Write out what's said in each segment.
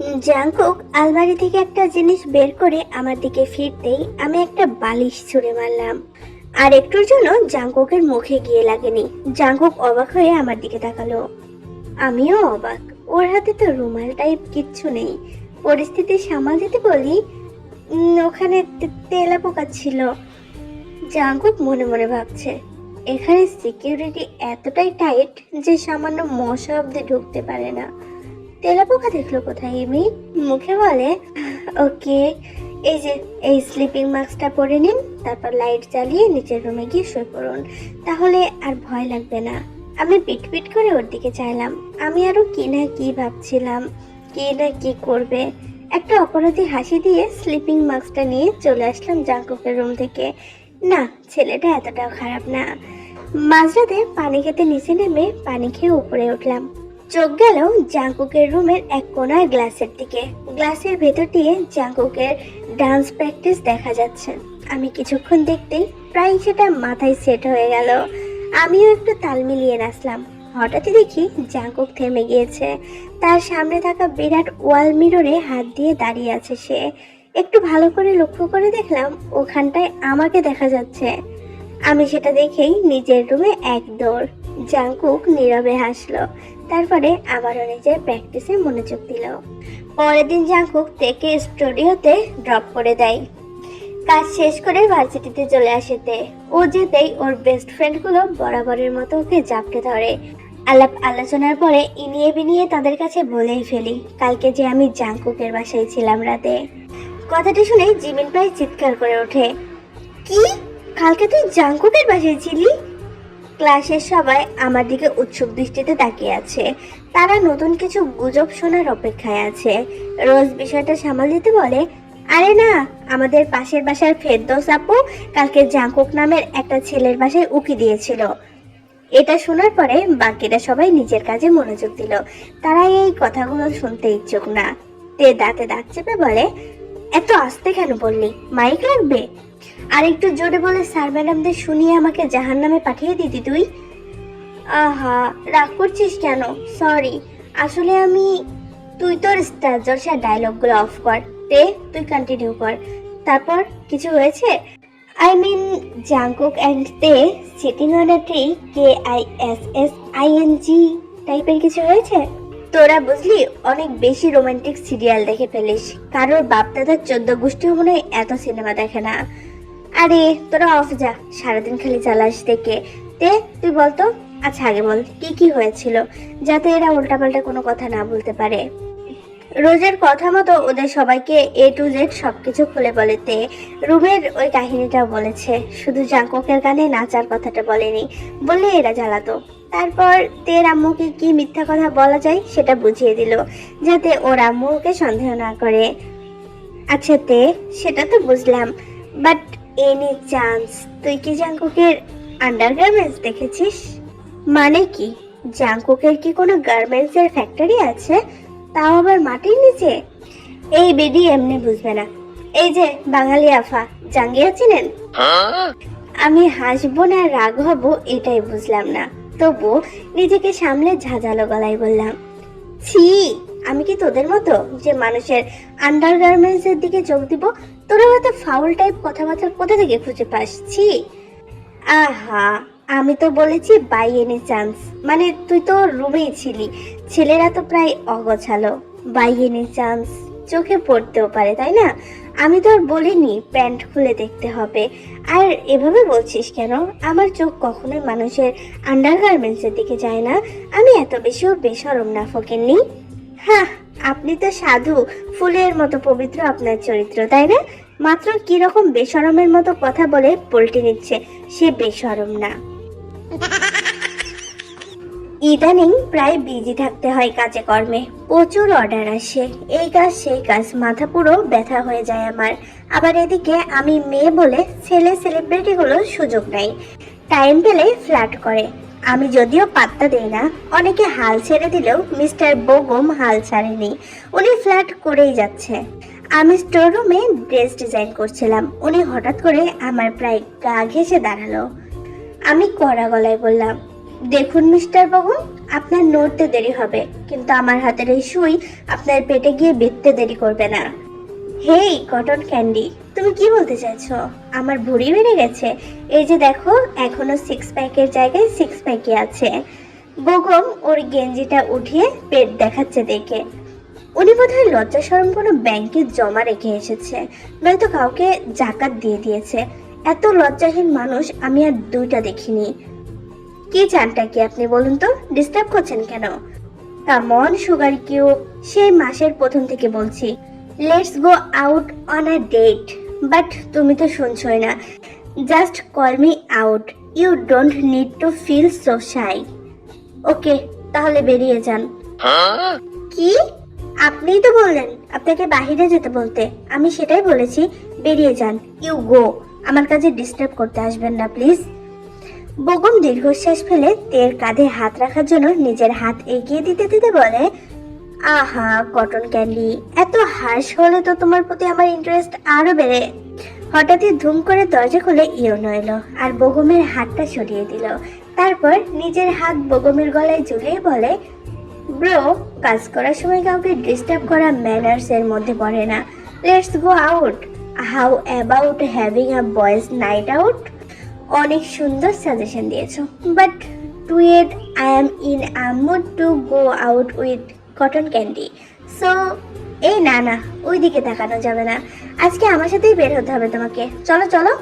Jungkook, আলমারি থেকে একটা জিনিস বের করে আমার দিকে ফিরতেই আমি একটা বালিশ ছুঁড়ে মারলাম। আর একটুর জন্য জাংকুকের মুখে গিয়ে লাগেনি। জাংকুক অবাক হয়ে আমার দিকে তাকালো। আমিও অবাক। ওর হাতে তো রুমাল টাইপ কিচ্ছু নেই। পরিস্থিতি সামাল দিতে বলি ওখানে তেলা পোকা ছিল। জাংকুক মনে মনে ভাবছে, এখানে সিকিউরিটি এতটাই টাইট যে সামান্য মশা অব্দি ঢুকতে পারে না। তেলাপোকা দেখল কোথায় এমি মুখে বলে, ওকে, এই যে, এই স্লিপিং মাস্কটা পরে নিন, তারপর লাইট জ্বালিয়ে নিচের রুমে গিয়ে শুয়ে পড়ুন। তাহলে আর ভয় লাগবে না। আমি পিট পিট করে ওর দিকে চাইলাম। আমি আরও কি না কি ভাবছিলাম, কি না কি করবে। একটা অপরাধী হাসি দিয়ে স্লিপিং মাস্কটা নিয়ে চলে আসলাম জাঙ্কুকের রুম থেকে। না, ছেলেটা এতটাও খারাপ না। মাঝরাতে পানি খেতে নিচে নেমে পানি খেয়ে উপরে উঠলাম। চোখ গেল জাঙ্কুকের রুমের এক কোনার গ্লাসের দিকে। গ্লাসের ভেতর দিয়ে জাঙ্কুকের ডান্স প্র্যাকটিস দেখা যাচ্ছে। আমি কিছুক্ষণ দেখতেই প্রায় সেটা মাথায় সেট হয়ে গেল। আমিও একটু তাল মিলিয়ে নাচলাম। হঠাৎই দেখি জাঙ্কুক থেমে গিয়েছে। তার সামনে থাকা বিরাট ওয়াল মিররে হাত দিয়ে দাঁড়িয়ে আছে সে। একটু ভালো করে লক্ষ্য করে দেখলাম ওখানটায় আমাকে দেখা যাচ্ছে। আমি সেটা দেখেই নিজের রুমে এক দৌড়। জাঙ্কুক নীরবে হাসলো। তারপরে আবারও নিজের প্র্যাকটিসে মনোযোগ দিল। পরের দিন জাঙ্কুক তেকে স্টুডিওতে ড্রপ করে দেয়। কাজ শেষ করে ভার্সিটিতে চলে আসেতে ও যেতেই ওর বেস্ট ফ্রেন্ডগুলো বরাবরের মতো ওকে জাপটে ধরে। আলাপ আলোচনার পরে ইনিয়ে বিনিয়ে তাদের কাছে বলেই ফেলি, কালকে যে আমি জাঙ্কুকের বাসায় ছিলাম রাতে। কথাটি শুনে জিমিন প্রায় চিৎকার করে ওঠে। কি? কালকে তুই জাঙ্কুকের বাসায় ছিলি? ক্লাসের সবাই আমার দিকে উৎসুক দৃষ্টিতে তাকিয়ে আছে। তারা নতুন কিছু গুজব শোনার অপেক্ষায় আছে। রোজ বিষয়টা সামাল দিতে বলে, আরে না, আমাদের পাশের বাসার ফেরদৌস আপু কালকে জাঙ্কুক নামের একটা ছেলের বাসায় উকি দিয়েছিল। এটা শোনার পরে বাকিরা সবাই নিজের কাজে মনোযোগ দিল। তারা এই কথাগুলো শুনতে ইচ্ছুক না। তে দাঁতে দাঁত চেপে বলে, এত আস্তে কেন বললি? মাইক লাগবে? আর একটু জোরে বলে, স্যার ম্যাডামদের শুনিয়ে আমাকে জাহান নামে পাঠিয়ে দিতি তুই? আহা, রাগ করছিস কেন? সরি। আসলে আমি, তুই তোর স্টার জলসার ডায়লগগুলো অফ কর। তে তুই কন্টিনিউ কর। তারপর, কিছু হয়েছে? আই মিন জাংকুক অ্যান্ড তে sitting on a tree K I S S I N G টাইপের কিছু হয়েছে? তোরা বুঝলি, অনেক বেশি রোমান্টিক সিরিয়াল দেখে ফেলিস। কারোর বাপ দাদার চোদ্দ গোষ্ঠীও মনে হয় এত সিনেমা দেখে না। আরে, তোরা অফ যা, সারাদিন খালি চালাস দেখে। তে, তুই বলতো? আচ্ছা আগে বল, কি কি হয়েছিল, যাতে এরা উল্টাপাল্টা কোনো কথা না বলতে পারে। রোজের কথা মতো ওদের সবাইকে এ টু জেড সবকিছু খুলে বলে তে। রুমের ওই কাহিনীটা বলেছে, শুধু জাঙ্ককের গানে নাচার কথাটা বলেনি, বললে এরা জ্বালাতো। তারপর তের আম্মুকে কি মিথ্যা কথা বলা যায় সেটা বুঝিয়ে দিল, যাতে ওর আম্মুকে সন্দেহ না করে। আচ্ছা তে, সেটা তো বুঝলাম বাট এনি চান্স। তুই কি জাঙ্কুকের আন্ডারগার্মেন্টস দেখেছিস? মানে কি? জাঙ্কুকের কি কোনো গার্মেন্টসের ফ্যাক্টরি আছে? তাও আবার মাটির নিচে? এই বেডি এমনি বুঝবে না। এই যে, বাঙালি আফা, জাঙ্গিয়া চিনেন? আমি হাসবো না, রাগ হব, এটাই বুঝলাম না। তবু নিজেকে সামলে ঝাঁঝালো গলায় বললাম, ছি! আমি কি তোদের মতো যে মানুষের আন্ডারগার্মেন্টস এর দিকে যোগ দিব? তোরা হয়তো ফাউল টাইপ কথাবার্তা কোথা থেকে খুঁজে পাস? ছি। আহা, আমি তো বলেছি বাই এনি চান্স মানে তুই তো রুমেই ছিলি। ছেলেরা তো প্রায় অগোছালো। বাই এনি চান্স চোখে পড়তেও পারে, তাই না? আমি তো আর বলিনি প্যান্ট খুলে দেখতে হবে। আর এভাবে বলছিস কেন? আমার চোখ কখনোই মানুষের আন্ডারগার্মেন্টসের দিকে যায় না। আমি এত বেশিও বেসরম না, ফকেননি। হ্যাঁ আপনি তো সাধু, ফুলের মতো পবিত্র আপনার চরিত্র, তাই না? মাত্র কীরকম বেসরমের মতো কথা বলে পল্টি নিচ্ছে, সে বেসরম না। ইদানিং প্রায় বিজি থাকতে হয় কাজে কর্মে, প্রচুর অর্ডার আসে, এই কাজ সেই কাজ, মাথা পুরো ব্যথা হয়ে যায় আমার। আবার এদিকে আমি মেয়ে বলে ছেলে সেলিব্রিটিগুলো সুযোগ নেয় টাইম পেলে ফ্ল্যাট করে আমি যদিও পাত্তা দেই না, অনেকে হাল ছেড়ে দিলেও মিস্টার বোগম হাল ছাড়েনি। উনি ফ্ল্যাট করেই যাচ্ছে। আমি স্টোর রুমে ড্রেস ডিজাইন করছিলাম। উনি হঠাৎ করে আমার প্রায় গা ঘেসে দাঁড়াল। আমি কড়া গলায় বললাম, দেখুন মিস্টার বাবু আপনার নড়তে দেরি হবে, কিন্তু আমার হাতের এই সুই আপনার পেটে গিয়ে বিততে দেরি করবে না। হেই, কটন ক্যান্ডি, তুমি কি বলতে চাইছো? আমার ভুঁড়ি বেড়ে গেছে। এই যে দেখো, এখনও সিক্স প্যাকের জায়গায় সিক্স প্যাকে আছে। বগম ওর গেঞ্জিটা উঠিয়ে পেট দেখাচ্ছে দেখে। উনি বোধহয় লজ্জা সরম কোনো ব্যাংকে জমা রেখে এসেছে। নয়তো কাউকে জাকাত দিয়ে দিয়েছে। এত লজ্জাহীন মানুষ আমি আর দুইটা দেখিনি। কি চানটা কি আপনি বলুন তো? ডিস্টার্ব করছেন কেন? কামন সুগার কিউ সেই মাসের প্রথম থেকে বলছি। Let's go out on a date but তুমি তো শুনছই না। Just call me out you don't need to feel so shy okay তাহলে বেরিয়ে যান। কি? আপনিই তো বললেন, আপনাকে বাহিরে যেতে বলতে। আমি সেটাই বলেছি, বেরিয়ে যান। ইউ গো আমার কাছে ডিস্টার্ব করতে আসবেন না প্লিজ বগম দীর্ঘশ্বাস ফেলে তের কাঁধে হাত রাখার জন্য নিজের হাত এগিয়ে দিতে দিতে বলে আহা, কটন ক্যান্ডি। এত হার্শ হলে তো তোমার প্রতি আমার ইন্টারেস্ট আরও বেড়ে। হঠাৎই ধুম করে দরজা খুলে ইয়নো এলো আর বগমের হাতটা সরিয়ে দিল। তারপর নিজের হাত বগমের গলায় ঝুলিয়ে বলে ব্রো কাজ করার সময় কাউকে ডিস্টার্ব করা ম্যানার্স এর মধ্যে পড়ে না। Let's go out how about having a boys night out অনেক সুন্দর সাজেশন দিয়েছ। But to it I am in a mood to go out with cotton candy so এই না না ওই দিকে তাকানো যাবে না। আজকে আমার সাথেই বের হতে হবে তোমাকে। চলো চলো।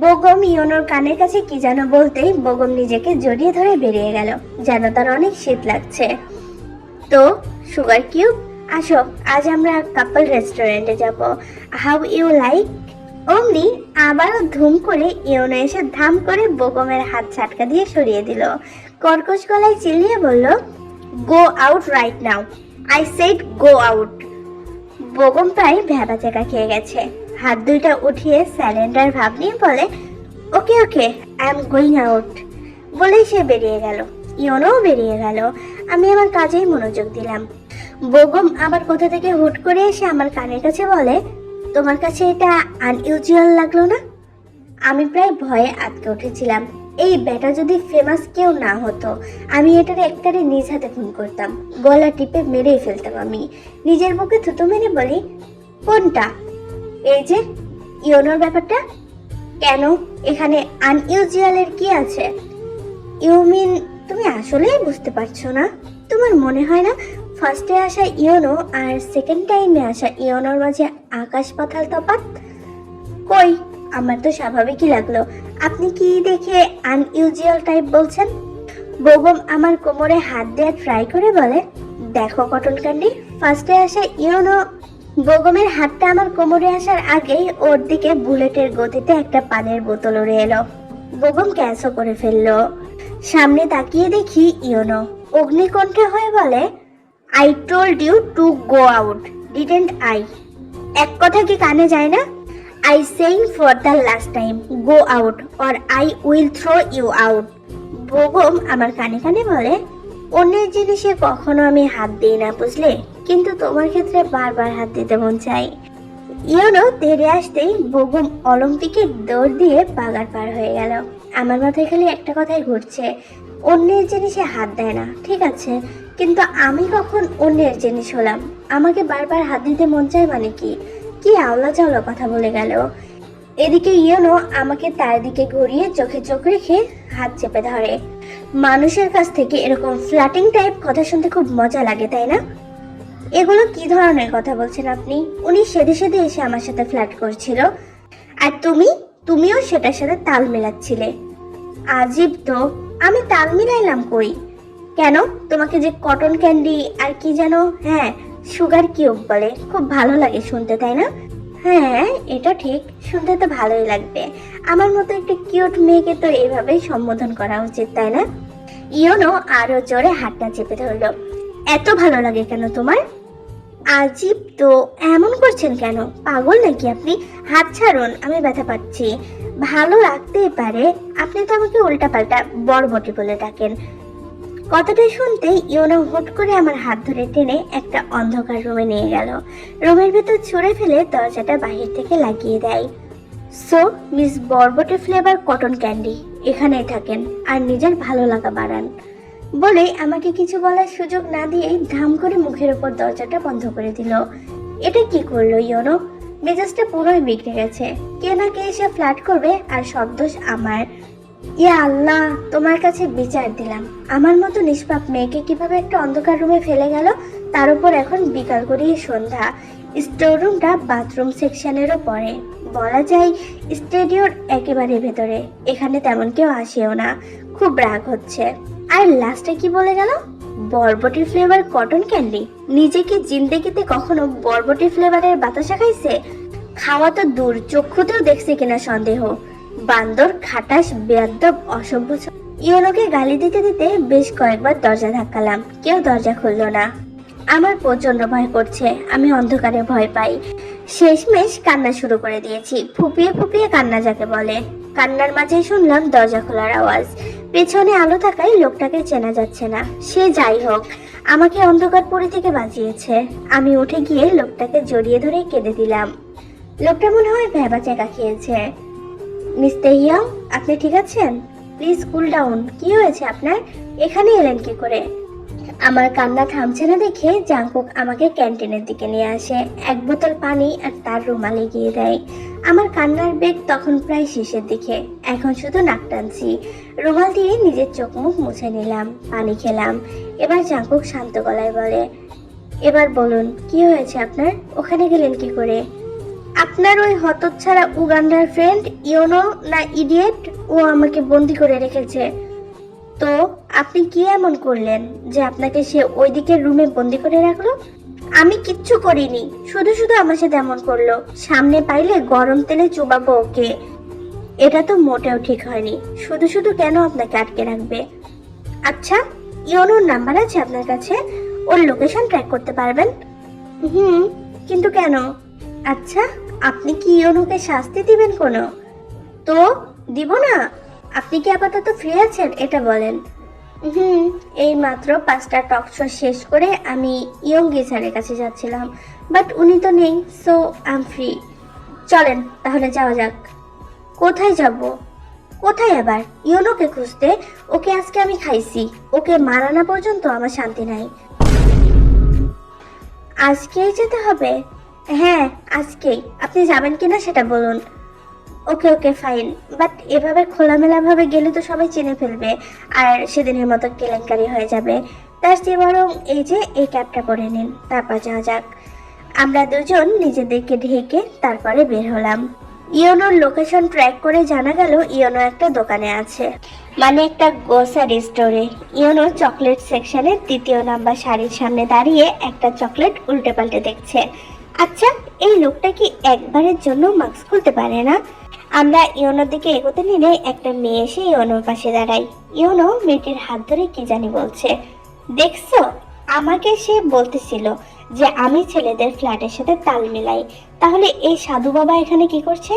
বগম ইয়নোর কানের কাছে কি যেন বলতেই বগম নিজেকে জড়িয়ে ধরে বেরিয়ে গেল, যেন তার অনেক শীত লাগছে। তো, সুগার কিউব, আসো, আজ আমরা কাপল রেস্টুরেন্টে যাব। How you like? অমনি আবারও ধুম করে ইয়নো এসে ধাম করে বগমের হাত ছাটকা দিয়ে সরিয়ে দিল। কর্কশ গলায় চিল্লিয়ে বলল go out right now I said go out বগম প্রায় ভেবা চেকা খেয়ে গেছে। হাত দুইটা উঠিয়ে স্যালেন্ডার ভাব নিয়ে বলে okay okay I am going out বলেই সে বেরিয়ে গেল। ইয়নোও বেরিয়ে গেল। আমি আমার কাজেই মনোযোগ দিলাম। বগম আবার কোথা থেকে হুট করে এসে আমার কানের কাছে বলে, তোমার কাছে এটা আনইউজুয়াল লাগল না? আমি প্রায় ভয়ে আটকে উঠেছিলাম। এই ব্যাটা যদি ফেমাস কেউ না হতো, আমি এটার একটারে নিজ হাতে খুন করতাম। গলা টিপে মেরেই ফেলতাম আমি। নিজের বুকে থুতু মেরে বলি, কোনটা? এই যে, ইওনোর ব্যাপারটা। কেন? এখানে আনইউজুয়ালের কি আছে? ইউ মিন তুমি আসলেই বুঝতে পারছ না। তোমার মনে হয় না ফার্স্টে আসা ইওনো আর সেকেন্ড টাইমে আসা ইওনোর মাঝে আকাশ পাতাল তফাৎ? কই? আমার তো স্বাভাবিকই লাগল। আপনি কি দেখে আনইউজুয়াল টাইপ বলছেন? বগম আমার কোমরে হাত দেওয়া ট্রাই করে বলে, দেখো কটন ক্যান্ডি ফার্স্টে আসে ইওনো বগমের হাতটা আমার কোমরে আসার আগেই ওর দিকে বুলেটের গতিতে একটা পানের বোতল উড়ে এলো। বগম ক্যাচও করে ফেলল। সামনে তাকিয়ে দেখি ইওনো অগ্নিকণ্ঠে হয়ে বলে I told you to go out didn't I এক কথা কি কানে যায় না? I saying for the last time go out or I will throw you out বগম আমার কানে কানে বলে, অন্যের জিনিসে কখনো আমি হাত দিই না, বুঝলে? কিন্তু তোমার ক্ষেত্রে বারবার হাত দিতে মন চাই ইয়োনো তেরে আসতেই বগম অলিম্পিকের দৌড় দিয়ে বাগার পার হয়ে গেল। আমার মাথায় খালি একটা কথাই ঘুরছে, অন্যের জিনিসে হাত দেয় না, ঠিক আছে? কিন্তু আমি কখন অন্যের জিনিস হলাম? আমাকে বারবার হাত দিতে মন চায় মানে কি? কি আওলা চাওলা কথা বলে গেল। এদিকে ইয়োনো আমাকে তার দিকে ঘুরিয়ে চোখে চোখ রেখে হাত চেপে ধরে। মানুষের কাছ থেকে এরকম ফ্ল্যাটিং টাইপ কথা শুনতে খুব মজা লাগে, তাই না? এগুলো কি ধরনের কথা বলছেন আপনি? উনি সেদে সেদে এসে আমার সাথে ফ্ল্যাট করছিল। আর তুমি? তুমিও সেটার সাথে তাল মেলাচ্ছিলে। আজীব তো, আমি তাল মিলাইলাম কই? কেন? তোমাকে যে কটন ক্যান্ডি আর কি যেন হ্যাঁ সুগার কিউব বলে। খুব ভালো লাগে শুনতে, তাই না? হ্যাঁ এটা ঠিক। শুনতে তো ভালোই লাগবে। আমার মতো একটা কিউট মেয়েকে তো এভাবেই সম্বোধন করা উচিত, তাই না? ইয়োনো আরও জোরে হাতটা চেপে ধরলো। এত ভালো লাগে কেন তোমার? আজীব তো এমন করছেন কেন? পাগল নাকি আপনি? হাত ছাড়ুন, আমি ব্যথা পাচ্ছি। ভালো লাগতেই পারে। আপনি তো আমাকে উল্টাপাল্টা বড়বটি বলে ডাকেন। কথাটা শুনতেই ইওনো হুট করে আমার হাত ধরে টেনে একটা অন্ধকার রুমে নিয়ে গেল। রুমের ভেতর ছুঁড়ে ফেলে দরজাটা বাহির থেকে লাগিয়ে দেয়। So, miss Borboti flavour cotton candy, এখানেই থাকেন আর নিজের ভালো লাগা বাড়ান। বলে আমাকে কিছু বলার সুযোগ না দিয়েই ধাম করে মুখের ওপর দরজাটা বন্ধ করে দিল। এটা কি করল ইয়োনো? মেজাজটা পুরোই বিগড়ে গেছে। কে না কে এসে ফ্ল্যাট করবে আর সব দোষ আমার। ইয়া আল্লাহ, তোমার কাছে বিচার দিলাম। আমার মতো নিষ্পাপ মেয়েকে কীভাবে একটা অন্ধকার রুমে ফেলে গেল? তার উপর এখন বিকাল করিয়ে সন্ধ্যা। স্টোররুমটা বাথরুম সেকশনেরও পরে বলা যায়, স্টেডিওর একেবারে ভেতরে। এখানে তেমন কেউ আসেও না। খুব রাগ হচ্ছে। আর লাস্টে কি বলে গেল? বরবটি ফ্লেভার কটন ক্যান্ডি নিজেকে জিন্দেগিতে কখনো বরবটি ফ্লেভারের বাতাসা খাইছে? খাওয়া তো দূর, চক্ষুতেও দেখছে কিনা সন্দেহ। বান্দর, খাটাস, বেয়াদ্দব, অসভ্য ইয়োনোকে গালি দিতে দিতে বেশ কয়েকবার দরজা ধাক্কালাম। কেউ দরজা খুললো না। আমার প্রচণ্ড ভয় করছে। আমি অন্ধকারে ভয় পাই। শেষমেশ কান্না শুরু করে দিয়েছি। ফুপিয়ে ফুপিয়ে কান্না যাকে বলে। কান্নার মাঝেই শুনলাম দরজা খোলার আওয়াজ। পেছনে আলো থাকায় লোকটাকে চেনা যাচ্ছে না। সে যাই হোক, আমাকে অন্ধকার পুরী থেকে বাঁচিয়েছে। আমি উঠে গিয়ে লোকটাকে জড়িয়ে ধরে কেঁদে দিলাম। লোকটা মনে হয় ভেবা চেকা খেয়েছে। ইয়াং আপনি ঠিক আছেন? Please cool down. কি হয়েছে আপনার? এখানে এলেন কি করে? আমার কান্না থামছে না দেখে জাংকুক আমাকে ক্যান্টিনের দিকে নিয়ে আসে। এক বোতল পানি আর তার রুমাল এগিয়ে দেয়। আমার কান্নার বেগ তখন প্রায় শেষের দিকে। এখন শুধু নাক টানছি। রুমাল দিয়ে নিজের চোখ মুখ মুছে নিলাম। পানি খেলাম। এবার জাংকুক শান্ত গলায় বলে, এবার বলুন, কি হয়েছে আপনার? ওখানে গেলেন কি করে? আপনার ওই হতচ্ছাড়া উগান্ডার ফ্রেন্ড ইয়োনো না ইডিয়েট? ও আমাকে বন্দি করে রেখেছে। তো আপনি কি এমন করলেন যে আপনাকে সে ওই দিকের রুমে বন্দি করে রাখল? আমি কিচ্ছু করিনি, শুধু শুধু আমার সাথে এমন করল। সামনে পাইলে গরম তেলে চুবাবো ওকে। এটা তো মোটেও ঠিক হয়নি, শুধু শুধু কেন আপনাকে আটকে রাখবে? আচ্ছা ইয়োনোর নাম্বার আছে আপনার কাছে? ওর লোকেশন ট্র্যাক করতে পারবেন? হুম, কিন্তু কেন? আচ্ছা আপনি কি ইয়োনোকে শাস্তি দিবেন কোনো? তো, দিব না। আপনি কি আপাতত ফ্রি আছেন? এটা বলেন। হুম, এই মাত্র পাঁচটা টক শো শেষ করে আমি ইয়ঙ্গি স্যারের কাছে যাচ্ছিলাম। বাট উনি তো নেই সো আম ফ্রি চলেন, তাহলে যাওয়া যাক। কোথায় যাব? কোথায় আবার? ইয়োনোকে খুঁজতে? ওকে আজকে আমি খাইছি। ওকে মারানা পর্যন্ত আমার শান্তি নাই। আজকেই যেতে হবে। হ্যাঁ আজকেই আপনি যাবেন কিনা সেটা বলুন। ওকে ওকে ফাইন বাট এভাবে খোলামেলা ভাবে গেলে তো সবাই চিনে ফেলবে। আর সেদিনের মতো কেলেঙ্কারি হয়ে যাবে। তার চেয়ে বরং এই যে এই ক্যাবটা করে নিন। তারপর যাওয়া যাক। আমরা দুজন নিজেদেরকে ঢেকে তারপরে বের হলাম। ইয়োনোর লোকেশন ট্র্যাক করে জানা গেল ইয়োনো একটা দোকানে আছে। মানে একটা গ্রোসারি স্টোরে ইয়োনো চকলেট সেকশনের তৃতীয় নাম্বার শাড়ির সামনে দাঁড়িয়ে একটা চকলেট উল্টে পাল্টে দেখছে। আচ্ছা এই লোকটা কি একবারের জন্য মাস্ক খুলতে পারে না? আমরা ইয়োনোর দিকে এগোতে নিলে একটা মেয়ে এসে ইয়োনোর পাশে দাঁড়ায়। ইয়োনো মেয়েটির হাত ধরে কি জানি বলছে। দেখছ, আমাকে সে বলতেছিল যে আমি ছেলেদের ফ্ল্যাটের সাথে তাল মিলাই। তাহলে এই সাধু বাবা এখানে কি করছে?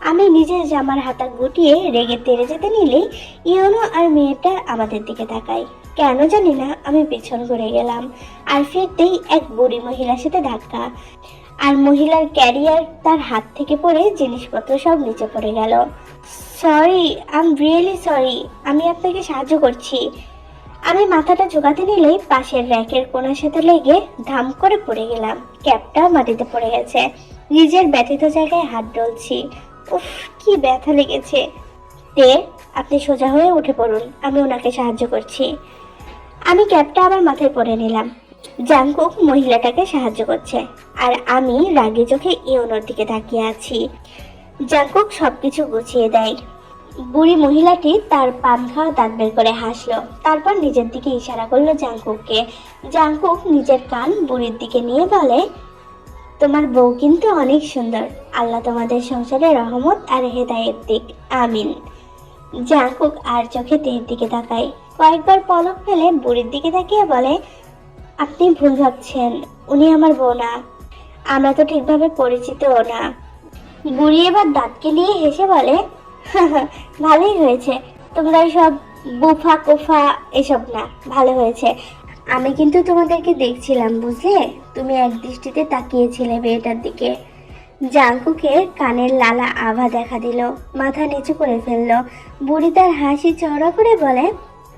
আমি নিজের জামার হাতা গুটিয়ে রেগে তেড়ে যেতে নিলেই ইয়োনো আর মেয়েটা আমাদের দিকে তাকায়। কেন জানি না, আমি পেছন ঘুরে গেলাম। আর ফিরতেই এক বুড়ি মহিলার সাথে ধাক্কা। আর মহিলার ক্যারিয়ার তার হাত থেকে পড়ে জিনিসপত্র সব নিচে পড়ে গেল। Sorry I am really sorry আমি আপনাকে সাহায্য করছি। আমি মাথাটা জোগাতে নিলেই পাশের র্যাকের কোনার সাথে লেগে ধাম করে পড়ে গেলাম। ক্যাপটা মাটিতে পড়ে গেছে। নিজের ব্যথিত জায়গায় হাত ডলছি। উফ, কি ব্যথা লেগেছে। তে, আপনি সোজা হয়ে উঠে পড়ুন, আমি ওনাকে সাহায্য করছি। আমি ক্যাপটা আবার মাথায় পরে নিলাম। জাংকুক মহিলাটাকে সাহায্য করছে। আর আমি রাগে চোখে ইওনোর দিকে তাকিয়ে আছি। জাংকুক সবকিছু গুছিয়ে দেয়। বুড়ি মহিলাটি তার পান খাওয়া দাঁত বের করে হাসলো। তারপর নিজের দিকে ইশারা করল জাংকুককে জাংকুক নিজের কান বুড়ির দিকে নিয়ে বলে, তোমার বউ কিন্তু অনেক সুন্দর। আল্লাহ তোমাদের সংসারে রহমত আর হেদায়েত দিক। আমিন। জাংকুক আর চোখে তের দিকে তাকায়। কয়েকবার পলক ফেলে বুড়ির দিকে তাকিয়ে বলে, আপনি ভুল ভাবছেন। উনি আমার বউ না। আমরা তো ঠিকভাবে পরিচিতও না। বুড়ি এবার দাঁতকে নিয়ে হেসে বলে, ভালোই হয়েছে। তোমরা সব বুফা কোফা এসব না, ভালো হয়েছে। আমি কিন্তু তোমাদেরকে দেখছিলাম, বুঝলে? তুমি এক দৃষ্টিতে তাকিয়েছিলে মেয়েটার দিকে। জাঙ্কুকে কানের লালা আভা দেখা দিল, মাথা নিচু করে ফেলল। বুড়ি তার হাসি চড়া করে বলে,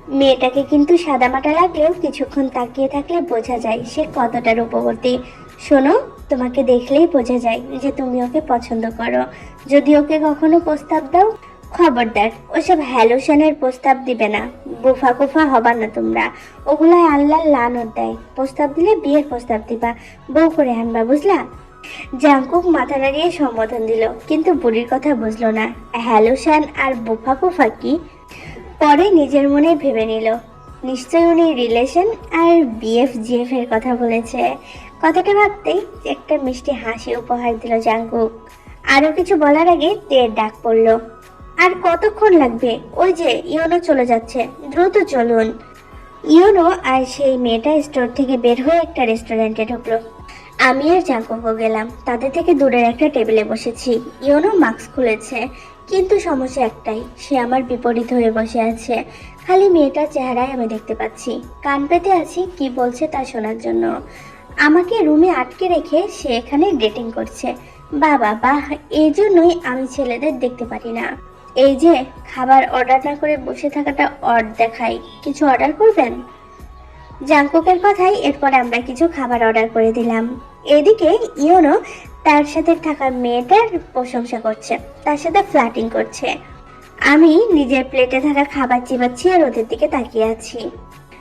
মেয়েটাকে কিন্তু সাদামাটা লাগলেও কিছুক্ষণ তাকিয়ে থাকলে বোঝা যায় সে কতটা রূপবর্তী শোনো তোমাকে দেখলেই বোঝা যায় যে তুমি ওকে পছন্দ করো। যদি ওকে কখনো প্রস্তাব দাও, খবরদার, ওসব হ্যালোশনের প্রস্তাব দিবে না। বুফা কুফা হবা না তোমরা। ওগুলাই আল্লাহ লানত দেয়। প্রস্তাব দিলে বিয়ের প্রস্তাব দিবা। বউ করে আনবা, বুঝলা? জাঙ্কুক মাথা নাড়িয়ে সম্বোধন দিল, কিন্তু বুড়ির কথা বুঝলো না। হ্যালোশান আর বুফা কুফা কি? পরে নিজের মনে ভেবে নিল। নিশ্চয়ই উনি রিলেশন আর বিএফ জিএফ এর কথা বলেছে। কথাটা ভাবতেই একটা মিষ্টি হাসি উপহার দিল জাঙ্কুক। আরও কিছু বলার আগে তের ডাক পড়ল। আর কতক্ষণ লাগবে? ওই যে ইয়োনো চলে যাচ্ছে। দ্রুত চলুন। ইয়োনো আর সেই মেয়েটা স্টোর থেকে বের হয়ে একটা রেস্টুরেন্টে ঢুকলো। আমি আর জাঙ্কুকও গেলাম। তাদের থেকে দূরের একটা টেবিলে বসেছি। ইয়োনো মাস্ক খুলেছে, কিন্তু সমস্যা একটাই, সে আমার বিপরীত হয়ে বসে আছে। খালি মেয়েটার চেহারায় আমি দেখতে পাচ্ছি। কান পেতে আছি, কি বলছে তা শোনার জন্য। আমাকে রুমে আটকে রেখে সে এখানে ডেটিং করছে। বাবা, বাহ এই জন্যই আমি ছেলেদের দেখতে পারি না। এই যে, খাবার অর্ডার না করে বসে থাকাটা অড দেখাই কিছু অর্ডার করবেন? জাঙ্কুকের কথাই এরপর আমরা কিছু খাবার অর্ডার করে দিলাম। এদিকে ইয়োনো তার সাথে থাকা মেয়েটার প্রশংসা করছে, তার সাথে ফ্ল্যাটিং করছে। আমি নিজের প্লেটে থাকা খাবার চিবাচ্ছি আর ওদের দিকে তাকিয়ে আছি।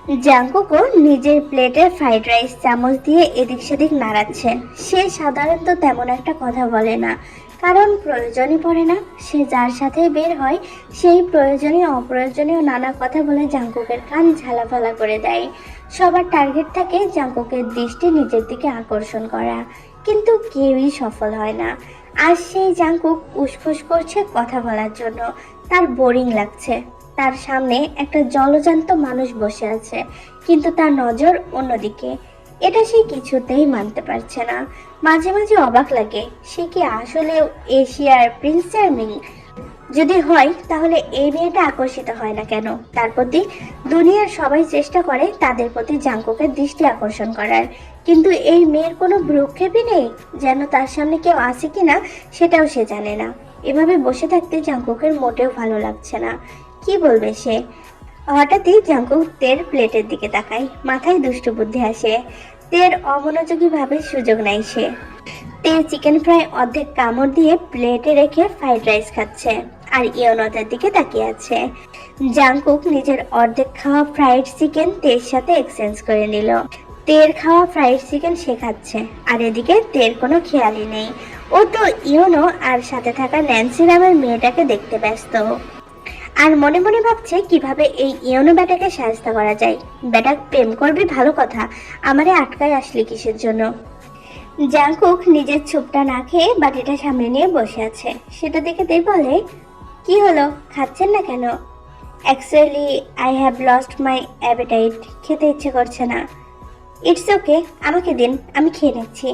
জাঙ্কুকও নিজের প্লেটে ফ্রাইড রাইস, চামচ দিয়ে এদিক সেদিক নাড়াচ্ছে। সে সাধারণত তেমন একটা কথা বলে না, কারণ প্রয়োজনই পড়ে না। সে যার সাথে বের হয়, সেই প্রয়োজনীয়, অপ্রয়োজনীয় নানা কথা বলে জাঙ্কুকের কান ঝালাফালা করে দেয়। সবার টার্গেট থাকে জাঙ্কুকের দৃষ্টি নিজের দিকে আকর্ষণ করা, কিন্তু কেউই সফল হয় না। আর সেই জাঙ্কুক উসখুস করছে কথা বলার জন্য। তার বোরিং লাগছে। তার সামনে একটা জলজান্ত মানুষ বসে আছে, কিন্তু তার নজর অন্যদিকে। এটা সে কিছুতেই মানতে পারছে না। মাঝে মাঝে অবাক লাগে, সে কি আসলে এশিয়ার প্রিন্স চার্মিং? যদি হয়, তাহলে এই মেয়েটা আকর্ষিত হয় না কেন? তার প্রতি দুনিয়ার সবাই চেষ্টা করে তাদের প্রতি জাঙ্কুকের দৃষ্টি আকর্ষণ করার। কিন্তু এই মেয়ের কোনো ভ্রুক্ষেপই নেই, যেন তার সামনে কেউ আছে কিনা সেটাও সে জানে না। এভাবে বসে থাকতে জাঙ্কুকের মোটেও ভালো লাগছে না। কি বলবে সে? হঠাৎই জাঙ্কুক তের প্লেটের দিকে তাকায়, মাথায় দুষ্টু বুদ্ধি আসে। তের অমনোযোগী ভাবে সুযোগ নেয় সে। তে চিকেন ফ্রাই অর্ধেক কামড় দিয়ে প্লেটে রেখে ফ্রাইড রাইস খাচ্ছে আর ইয়নতার দিকে তাকিয়ে আছে। জাংকুক নিজের অর্ধেক খাওয়া ফ্রাইড চিকেন তের সাথে এক্সচেঞ্জ করে নিল। তের খাওয়া ফ্রাইড চিকেন সে খাচ্ছে, আর এদিকে তের কোনো খেয়ালই নেই। ও তো ইয়নো আর সাথে থাকা ন্যান্সি নামের মেয়েটাকে দেখতে ব্যস্ত। আর মনে মনে ভাবছে কীভাবে এই ইয়নো ব্যাটাকে সাহায্য করা যায়। ব্যাটা প্রেম করবে ভালো কথা, আমারে আটকায় আসলি কিসের জন্য? জাংকুক নিজের চুপটা না খেয়ে বাটিটা সামনে নিয়ে বসে আছে। সেটা দেখে তে বলে, কি হলো? খাচ্ছেন না কেন? Actually I have lost my appetite খেতে ইচ্ছে করছে না। ইটস ওকে আমাকে দিন, আমি খেয়ে নিচ্ছি।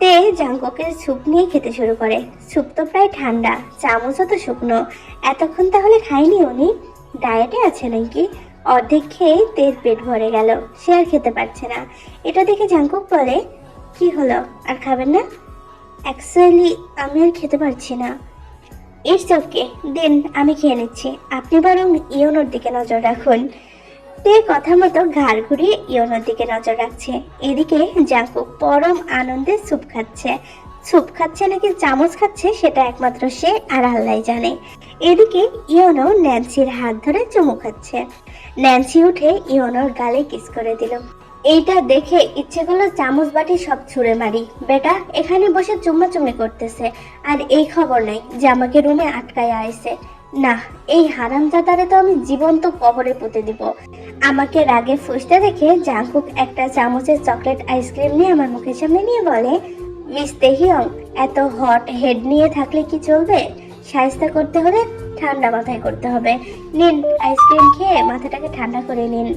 তে জাঙ্কুকের স্যুপ নিয়ে খেতে শুরু করে। স্যুপ তো প্রায় ঠান্ডা, চামচও তো শুকনো। এতক্ষণ তাহলে খায়নি উনি? ডায়েটে আছে নাকি? অর্ধেক খেয়ে তের পেট ভরে গেল, সে আর খেতে পারছে না। এটা দেখে জাঙ্কুক বলে, কি হলো? আর খাবেন না? অ্যাকচুয়ালি আমি আর খেতে পারছি না। ইটস ওকে, দিন, আমি খেয়ে নিচ্ছি। আপনি বরং ইয়োনোর দিকে নজর রাখুন। তে কথা মতো ঘাড় ঘুরিয়ে ইয়োনোর দিকে নজর রাখছে। এদিকে জাঙ্কুক পরম আনন্দে স্যুপ খাচ্ছে। স্যুপ খাচ্ছে নাকি চামচ খাচ্ছে সেটা একমাত্র সে আর আল্লাহ জানে। এদিকে ইয়োনো ন্যান্সির হাত ধরে চুমু খাচ্ছে। ন্যান্সি উঠে ইয়োনোর গালে কিস করে দিল। এইটা দেখে ইচ্ছে করল চামচ বাটি সব ছুঁড়ে মারি। বেটা, এখানে বসে চুম্মাচুম্মি করতেছে। আর এই খবর নাই যে আমাকে রুমে আটকায় আইছে। না, এই হারামজাদারে তো আমি জীবন্ত কবরে পুঁতে দিব। আমাকে রাগে ফুসতে দেখে জাঙ্কুক একটা চামচের চকলেট আইসক্রিম নিয়ে আমার মুখের সামনে নিয়ে বলে, মিস তেহিয়ং এত হট হেড নিয়ে থাকলে কি চলবে? সাহিস্তা করতে হলে ঠান্ডা মাথায় করতে হবে। নিন, আইসক্রিম খেয়ে মাথাটাকে ঠান্ডা করে নিন।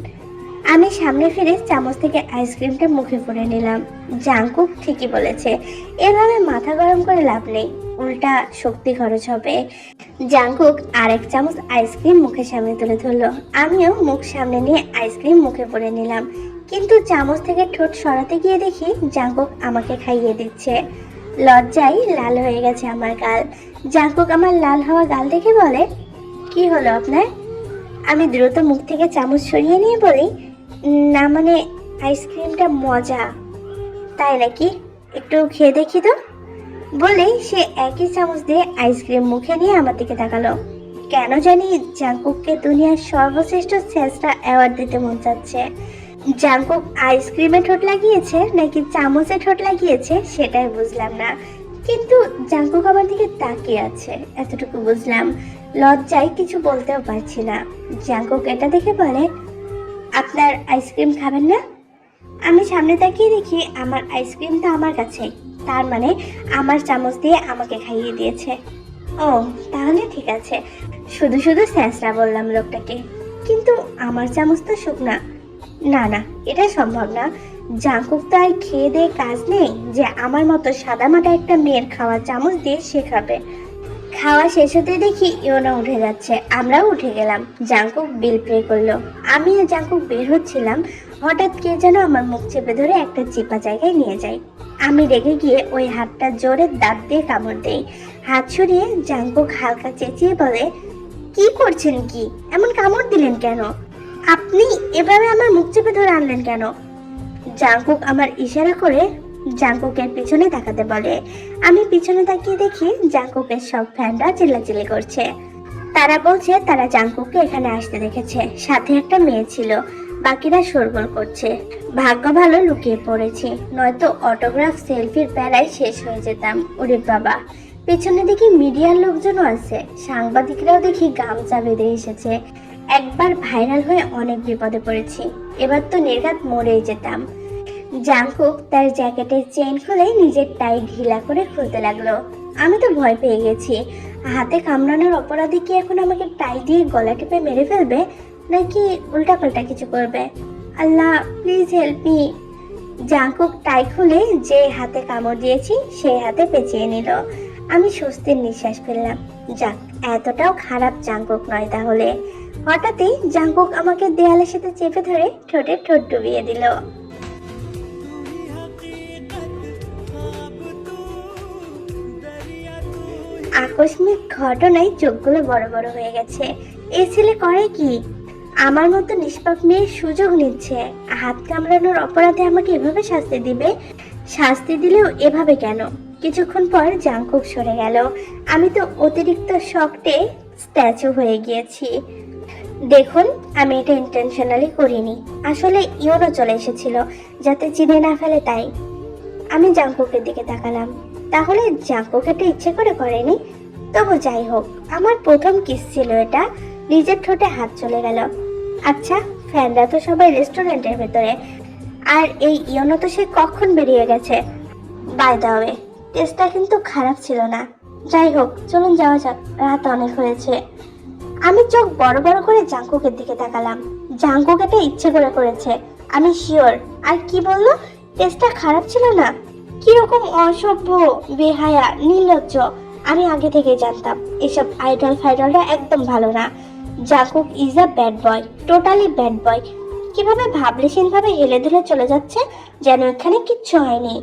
আমি সামনে ফিরে চামচ থেকে আইসক্রিমটা মুখে পুরে নিলাম। জাঙ্কুক ঠিকই বলেছে। এভাবে মাথা গরম করে লাভ নেই। উল্টা শক্তি খরচ হবে। জাঙ্কুক আরেক চামচ আইসক্রিম মুখের সামনে তুলে ধরলো। আমিও মুখ সামনে নিয়ে আইসক্রিম মুখে পুরে নিলাম। কিন্তু চামচ থেকে ঠোঁট সরাতে গিয়ে দেখি জাঙ্কুক আমাকে খাইয়ে দিচ্ছে। লজ্জায় লাল হয়ে গেছে আমার গাল। জাঙ্কুক আমার লাল হওয়া গাল দেখে বলে, কি হলো আপনার? আমি দ্রুত মুখ থেকে চামচ সরিয়ে নিয়ে বলি, না মানে আইসক্রিমটা মজা। তাই নাকি? একটু খেয়ে দেখি তো। বলেই সে একই চামচ দিয়ে আইসক্রিম মুখে নিয়ে আমার দিকে তাকালো। কেন জানি জাঙ্কুককে দুনিয়ার সর্বশ্রেষ্ঠ শ্রেষ্ঠা অ্যাওয়ার্ড দিতে মন চাচ্ছে। জাঙ্কুক আইসক্রিমে ঠোঁট লাগিয়েছে নাকি চামচে ঠোঁট লাগিয়েছে সেটাই বুঝলাম না। কিন্তু জাঙ্কুক আমার দিকে তাকিয়ে আছে, এতটুকু বুঝলাম। লজ্জায় কিছু বলতেও পারছি না। জাঙ্কুক এটা দেখে বলে, আপনার আইসক্রিম খাবেন না? আমি সামনে তাকিয়ে দেখি আমার আইসক্রিমটা আমার কাছে। তার মানে আমার চামচ দিয়ে আমাকে খাইয়ে দিয়েছে। ও, তাহলে ঠিক আছে। শুধু শুধু স্যাঁচড়া বললাম লোকটাকে। কিন্তু আমার চামচ তো শুকনা। না না, এটা সম্ভব না। জাঙ্কুক তো আর খেয়ে দিয়ে কাজ নেই যে আমার মতো সাদামাটা একটা মেয়ের খাওয়া চামচ দিয়ে শেখাবে খাওয়া শেষ হতে দেখি ইওনা উঠে যাচ্ছে। আমরাও উঠে গেলাম। জাঙ্কুক বিল পে করল। আমি আর জাঙ্কুক বের হচ্ছিলাম। হঠাৎ কে যেন আমার মুখ চেপে ধরে একটা চিপা জায়গায় নিয়ে যায়। আমি রেগে গিয়ে ওই হাতটা জোরে দাঁত দিয়ে কামড় দেই। হাত সরিয়ে জাঙ্কুক হালকা চেঁচিয়ে বলে, কি করছেন কি? এমন কামড় দিলেন কেন? আপনি এভাবে আমার মুখ চেপে ধরে আনলেন কেন? জাঙ্কুক আমার ইশারা করে জাঙ্কুকের পিছনে তাকাতে বলে, আমি পিছনে তাকিয়ে দেখি জাঙ্কুকের সব ফ্যানরা চিল্লাচিল্লি করছে। তারা বলছে তারা জাঙ্কুককে এখানে আসতে দেখেছে। সাথে একটা মেয়ে ছিল। বাকিরা শোরগোল করছে। ভাগ্য ভালো লুকিয়ে পড়েছি। নয়তো অটোগ্রাফ সেলফির প্যারায় শেষ হয়ে যেতাম। ওরে বাবা। পেছনে দেখি মিডিয়ার লোকজনও আছে। সাংবাদিকরাও দেখি গামছা বেঁধে এসেছে। একবার ভাইরাল হয়ে অনেক বিপদে পড়েছি। এবার তো নির্ঘাত মরেই যেতাম। জাংকুক তার জ্যাকেটের চেন খুলে নিজের টাই ঢিলা করে খুলতে লাগল। আমি তো ভয় পেয়ে গেছি। হাতে কামড়ানোর অপরাধী কি এখন আমাকে টাই দিয়ে গলা টিপে মেরে ফেলবে? নাকি উল্টা উল্টাপাল্টা কিছু করবে? আল্লাহ please help me Jungkook tie খুলে যে হাতে কামড় দিয়েছি, সেই হাতে পেঁচিয়ে নিল। আমি স্বস্তির নিঃশ্বাস ফেললাম। যাক, এতটাও খারাপ জাংকুক নয় তাহলে। হঠাৎই জাংকুক আমাকে দেয়ালের সাথে চেপে ধরে ঠোঁটে ঠোঁট ডুবিয়ে দিল। আকস্মিক ঘটনায় চোখগুলো বড় বড় হয়ে গেছে। এ ছেলে করে কি? আমার মতো নিষ্পাপ মেয়ের সুযোগ নিচ্ছে। হাত কামড়ানোর অপরাধে আমাকে এভাবে শাস্তি দিবে? শাস্তি দিলেও এভাবে কেন? কিছুক্ষণ পর জাংকুক সরে গেল। আমি তো অতিরিক্ত শকটে স্ট্যাচু হয়ে গিয়েছি। দেখুন, আমি এটা ইন্টেনশনালি করিনি। আসলে ইওরও চলে এসেছিল, যাতে চিনে না ফেলে তাই। আমি জাঙ্কুকের দিকে তাকালাম। তাহলে জাঙ্কুক এটা ইচ্ছে করে করেনি? তবু যাই হোক, আমার প্রথম কিস ছিল এটা। নিজের ঠোঁটে হাত চলে গেল। আচ্ছা ফ্যানরা তো সবাই রেস্টুরেন্টের ভেতরে। আর এই ইয়নো তো সে কখন বেরিয়ে গেছে? বাই দা ওয়ে, টেস্টটা কিন্তু খারাপ ছিল না। যাই হোক, চলুন যাওয়া যাক, রাত অনেক হয়েছে। আমি চোখ বড় বড় করে জাঙ্কুকের দিকে তাকালাম। জাঙ্কুক এটা ইচ্ছে করে করেছে। আমি শিওর, আর কি বলল? টেস্টটা খারাপ ছিল না? কীরকম অসভ্য, বেহায়া, নির্লজ্জ। আমি আগে থেকে জানতাম, এসব আইডল ফাইডলটা একদম ভালো না। জাকুব is a bad boy totally bad boy কীভাবে ভাবলেশীনভাবে হেলে ধুলে চলে যাচ্ছে, যেন এখানে কিচ্ছু হয়নি।